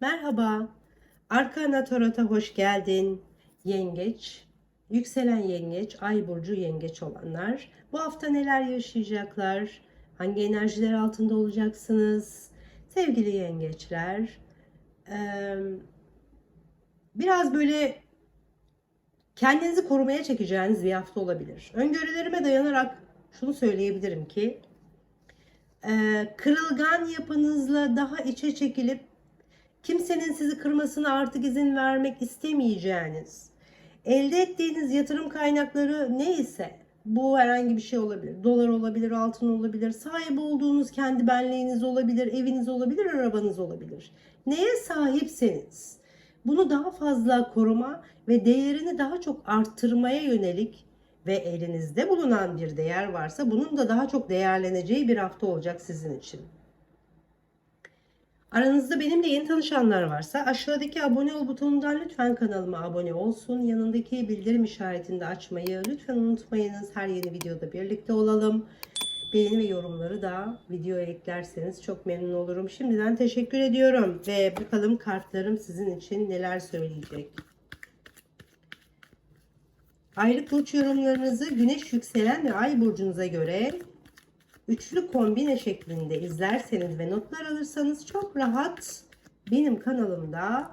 Merhaba. Arkana Tarot'a hoş geldin. Yengeç, yükselen yengeç, ay burcu yengeç olanlar bu hafta neler yaşayacaklar? Hangi enerjiler altında olacaksınız? Sevgili yengeçler, biraz böyle kendinizi korumaya çekeceğiniz bir hafta olabilir. Öngörülerime dayanarak şunu söyleyebilirim ki kırılgan yapınızla daha içe çekilip kimsenin sizi kırmasına artık izin vermek istemeyeceğiniz, elde ettiğiniz yatırım kaynakları neyse bu herhangi bir şey olabilir. Dolar olabilir, altın olabilir, sahip olduğunuz kendi benliğiniz olabilir, eviniz olabilir, arabanız olabilir. Neye sahipseniz bunu daha fazla koruma ve değerini daha çok arttırmaya yönelik ve elinizde bulunan bir değer varsa bunun da daha çok değerleneceği bir hafta olacak sizin için. Aranızda benimle yeni tanışanlar varsa aşağıdaki abone ol butonundan lütfen kanalıma abone olsun. Yanındaki bildirim işaretini de açmayı lütfen unutmayınız. Her yeni videoda birlikte olalım. Beğeni ve yorumları da videoya eklerseniz çok memnun olurum. Şimdiden teşekkür ediyorum. Ve bakalım kartlarım sizin için neler söyleyecek. Aylık burç yorumlarınızı güneş yükselen ve ay burcunuza göre üçlü kombine şeklinde izlerseniz ve notlar alırsanız çok rahat benim kanalımda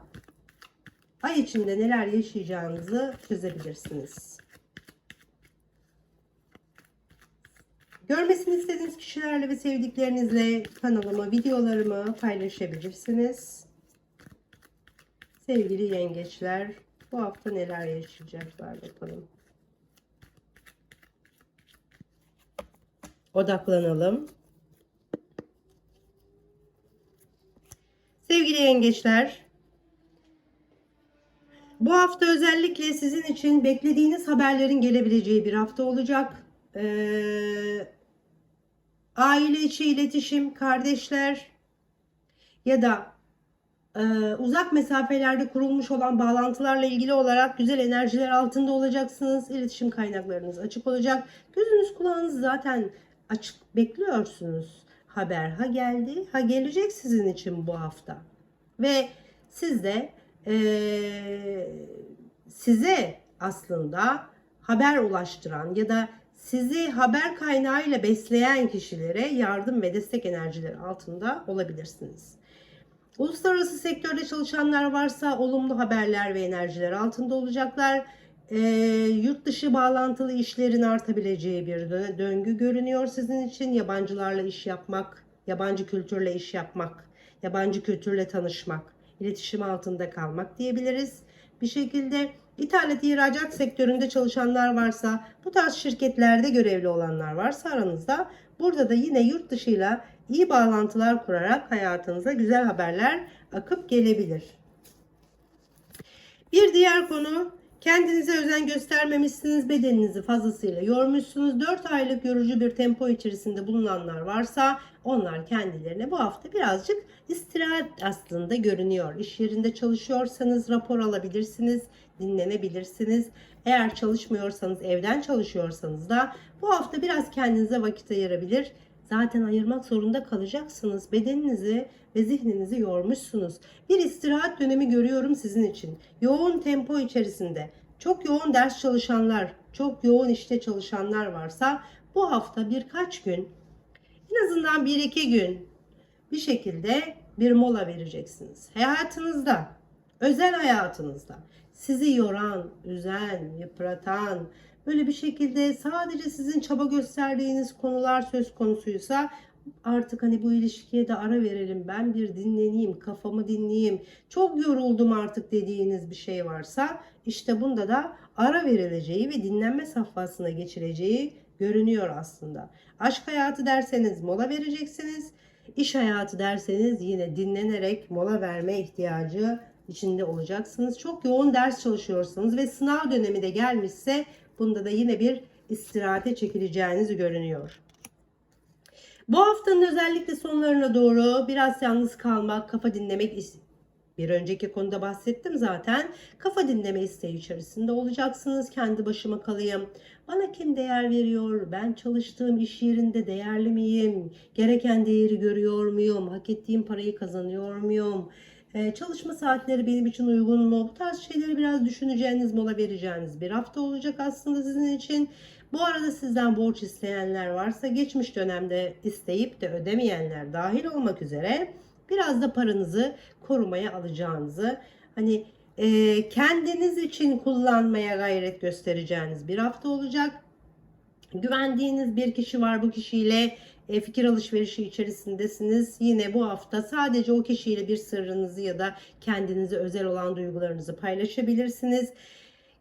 ay içinde neler yaşayacağınızı çözebilirsiniz. Görmesini istediğiniz kişilerle ve sevdiklerinizle kanalımı, videolarımı paylaşabilirsiniz. Sevgili yengeçler, bu hafta neler yaşayacaklar bakalım. Odaklanalım. Sevgili yengeçler, bu hafta özellikle sizin için beklediğiniz haberlerin gelebileceği bir hafta olacak. Ee, aile içi iletişim, kardeşler ya da e, uzak mesafelerde kurulmuş olan bağlantılarla ilgili olarak güzel enerjiler altında olacaksınız. İletişim kaynaklarınız açık olacak. Gözünüz kulağınız zaten açık bekliyorsunuz. Haber ha geldi ha gelecek sizin için bu hafta. Ve siz de e, size aslında haber ulaştıran ya da sizi haber kaynağıyla besleyen kişilere yardım ve destek enerjileri altında olabilirsiniz. Uluslararası sektörde çalışanlar varsa olumlu haberler ve enerjiler altında olacaklar. E, yurt dışı bağlantılı işlerin artabileceği bir dö- döngü görünüyor sizin için. Yabancılarla iş yapmak, yabancı kültürle iş yapmak, yabancı kültürle tanışmak, iletişim altında kalmak diyebiliriz. Bir şekilde ithalat ihracat sektöründe çalışanlar varsa, bu tarz şirketlerde görevli olanlar varsa aranızda burada da yine yurt dışıyla iyi bağlantılar kurarak hayatınıza güzel haberler akıp gelebilir. Bir diğer konu kendinize özen göstermemişsiniz, bedeninizi fazlasıyla yormuşsunuz. 4 aylık yorucu bir tempo içerisinde bulunanlar varsa onlar kendilerine bu hafta birazcık istirahat aslında görünüyor. İş yerinde çalışıyorsanız rapor alabilirsiniz, dinlenebilirsiniz. Eğer çalışmıyorsanız, evden çalışıyorsanız da bu hafta biraz kendinize vakit ayırabilir. Zaten ayırmak zorunda kalacaksınız. Bedeninizi ve zihninizi yormuşsunuz. Bir istirahat dönemi görüyorum sizin için. Yoğun tempo içerisinde çok yoğun ders çalışanlar, çok yoğun işte çalışanlar varsa bu hafta birkaç gün en azından bir iki gün bir şekilde bir mola vereceksiniz. Hayatınızda, özel hayatınızda sizi yoran, üzen, yıpratan, böyle bir şekilde sadece sizin çaba gösterdiğiniz konular söz konusuysa artık hani bu ilişkiye de ara verelim ben bir dinleneyim kafamı dinleyeyim çok yoruldum artık dediğiniz bir şey varsa işte bunda da ara verileceği ve dinlenme safhasına geçileceği görünüyor aslında. Aşk hayatı derseniz mola vereceksiniz. İş hayatı derseniz yine dinlenerek mola verme ihtiyacı içinde olacaksınız. Çok yoğun ders çalışıyorsanız ve sınav dönemi de gelmişse bunda da yine bir istirahate çekileceğiniz görünüyor. Bu haftanın özellikle sonlarına doğru biraz yalnız kalmak, kafa dinlemek bir önceki konuda bahsettim zaten. Kafa dinleme isteği içerisinde olacaksınız. Kendi başıma kalayım. Bana kim değer veriyor? Ben çalıştığım iş yerinde değerli miyim? Gereken değeri görüyor muyum? Hak ettiğim parayı kazanıyor muyum? Ee, çalışma saatleri benim için uygun mu? Bu tarz şeyleri biraz düşüneceğiniz, mola vereceğiniz bir hafta olacak aslında sizin için. Bu arada sizden borç isteyenler varsa geçmiş dönemde isteyip de ödemeyenler dahil olmak üzere biraz da paranızı korumaya alacağınızı hani e, kendiniz için kullanmaya gayret göstereceğiniz bir hafta olacak. Güvendiğiniz bir kişi var bu kişiyle e, fikir alışverişi içerisindesiniz. Yine bu hafta sadece o kişiyle bir sırrınızı ya da kendinize özel olan duygularınızı paylaşabilirsiniz.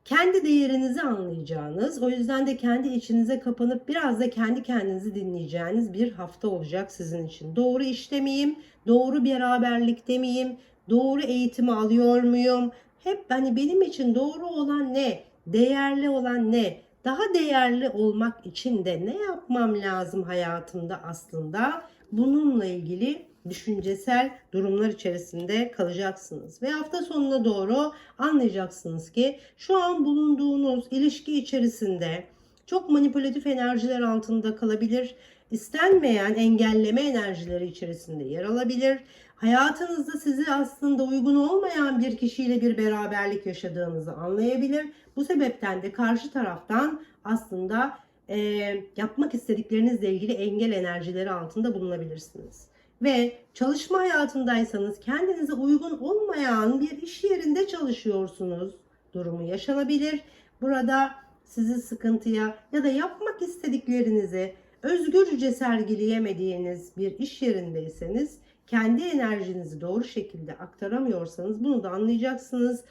Kendi değerinizi anlayacağınız, o yüzden de kendi içinize kapanıp biraz da kendi kendinizi dinleyeceğiniz bir hafta olacak sizin için. Doğru işte miyim? Doğru beraberlikte miyim? Doğru eğitimi alıyor muyum? Hep hani benim için doğru olan ne? Değerli olan ne? Daha değerli olmak için de ne yapmam lazım hayatımda aslında? Bununla ilgili düşüncesel durumlar içerisinde kalacaksınız. Ve hafta sonuna doğru anlayacaksınız ki şu an bulunduğunuz ilişki içerisinde çok manipülatif enerjiler altında kalabilir. İstenmeyen engelleme enerjileri içerisinde yer alabilir. Hayatınızda sizi aslında uygun olmayan bir kişiyle bir beraberlik yaşadığınızı anlayabilir. Bu sebepten de karşı taraftan aslında e, yapmak istediklerinizle ilgili engel enerjileri altında bulunabilirsiniz. Ve çalışma hayatındaysanız kendinize uygun olmayan bir iş yerinde çalışıyorsunuz durumu yaşanabilir. Burada sizi sıkıntıya ya da yapmak istediklerinizi özgürce sergileyemediğiniz bir iş yerindeyseniz kendi enerjinizi doğru şekilde aktaramıyorsanız bunu da anlayacaksınız.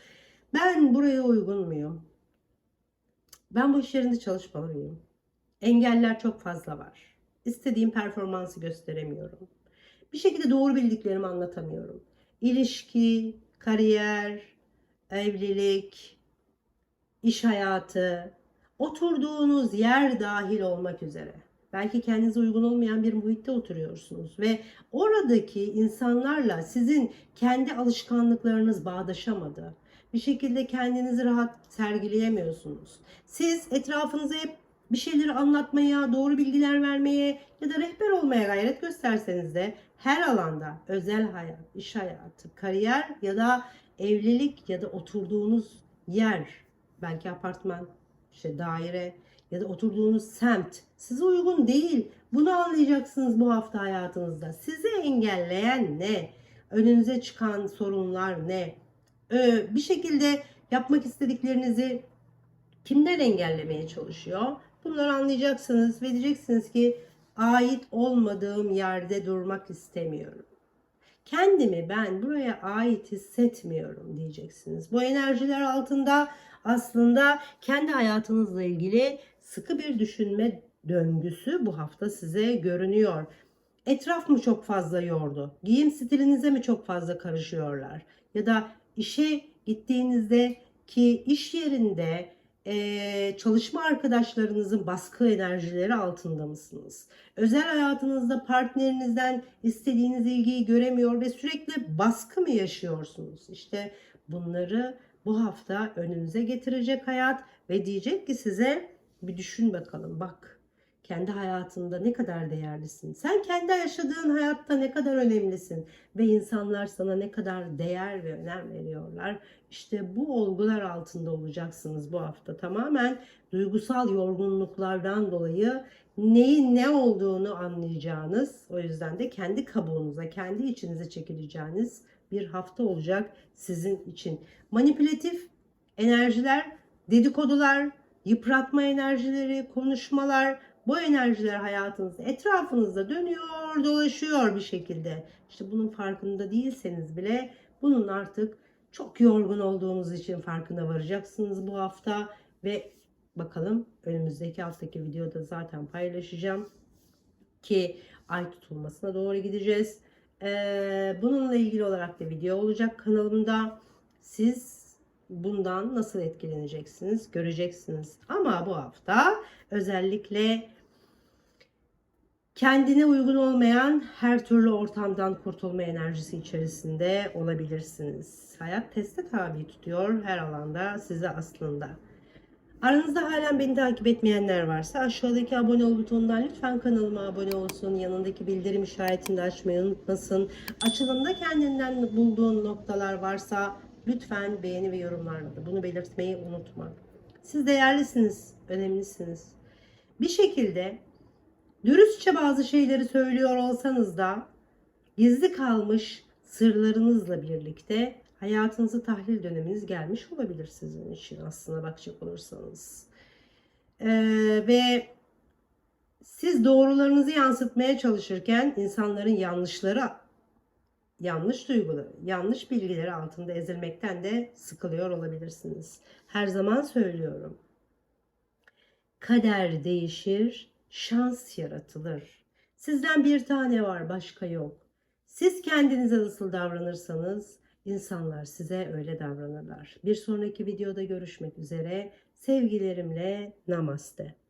Ben buraya uygun muyum? Ben bu iş yerinde çalışmalı mıyım? Engeller çok fazla var. İstediğim performansı gösteremiyorum. Bir şekilde doğru bildiklerimi anlatamıyorum. İlişki, kariyer, evlilik, iş hayatı, oturduğunuz yer dahil olmak üzere. Belki kendinize uygun olmayan bir muhitte oturuyorsunuz ve oradaki insanlarla sizin kendi alışkanlıklarınız bağdaşamadı. Bir şekilde kendinizi rahat sergileyemiyorsunuz. Siz etrafınıza hep bir şeyleri anlatmaya, doğru bilgiler vermeye ya da rehber olmaya gayret gösterseniz de her alanda özel hayat, iş hayatı, kariyer ya da evlilik ya da oturduğunuz yer, belki apartman, işte daire ya da oturduğunuz semt size uygun değil. Bunu anlayacaksınız bu hafta hayatınızda. Sizi engelleyen ne? Önünüze çıkan sorunlar ne? Ee, bir şekilde yapmak istediklerinizi kimler engellemeye çalışıyor? Bunları anlayacaksınız ve diyeceksiniz ki ait olmadığım yerde durmak istemiyorum. Kendimi ben buraya ait hissetmiyorum diyeceksiniz. Bu enerjiler altında aslında kendi hayatınızla ilgili sıkı bir düşünme döngüsü bu hafta size görünüyor. Etraf mı çok fazla yordu? Giyim stilinize mi çok fazla karışıyorlar? Ya da işe gittiğinizde ki iş yerinde e, çalışma arkadaşlarınızın baskı enerjileri altında mısınız? Özel hayatınızda partnerinizden istediğiniz ilgiyi göremiyor ve sürekli baskı mı yaşıyorsunuz? İşte bunları bu hafta önünüze getirecek hayat ve diyecek ki size bir düşün bakalım bak kendi hayatında ne kadar değerlisin. Sen kendi yaşadığın hayatta ne kadar önemlisin ve insanlar sana ne kadar değer ve önem veriyorlar. İşte bu olgular altında olacaksınız bu hafta. Tamamen duygusal yorgunluklardan dolayı neyin ne olduğunu anlayacağınız, o yüzden de kendi kabuğunuza, kendi içinize çekileceğiniz bir hafta olacak sizin için. Manipülatif enerjiler, dedikodular, yıpratma enerjileri, konuşmalar, bu enerjiler hayatınızda, etrafınızda dönüyor, dolaşıyor bir şekilde. İşte bunun farkında değilseniz bile bunun artık çok yorgun olduğunuz için farkına varacaksınız bu hafta ve bakalım önümüzdeki haftaki videoda zaten paylaşacağım ki ay tutulmasına doğru gideceğiz. Ee, bununla ilgili olarak da video olacak kanalımda. Siz bundan nasıl etkileneceksiniz göreceksiniz. Ama bu hafta özellikle kendine uygun olmayan her türlü ortamdan kurtulma enerjisi içerisinde olabilirsiniz. Hayat teste tabi tutuyor her alanda size aslında. Aranızda halen beni takip etmeyenler varsa aşağıdaki abone ol butonundan lütfen kanalıma abone olsun. Yanındaki bildirim işaretini de açmayı unutmasın. Açılımda kendinden bulduğun noktalar varsa lütfen beğeni ve yorumlarla bunu belirtmeyi unutma. Siz değerlisiniz, önemlisiniz. Bir şekilde dürüstçe bazı şeyleri söylüyor olsanız da gizli kalmış sırlarınızla birlikte hayatınızı tahlil döneminiz gelmiş olabilir sizin için aslına bakacak olursanız. Ee, ve siz doğrularınızı yansıtmaya çalışırken insanların yanlışları yanlış duyguları, yanlış bilgileri altında ezilmekten de sıkılıyor olabilirsiniz. Her zaman söylüyorum. Kader değişir, şans yaratılır. Sizden bir tane var, başka yok. Siz kendinize nasıl davranırsanız insanlar size öyle davranırlar. Bir sonraki videoda görüşmek üzere. Sevgilerimle namaste.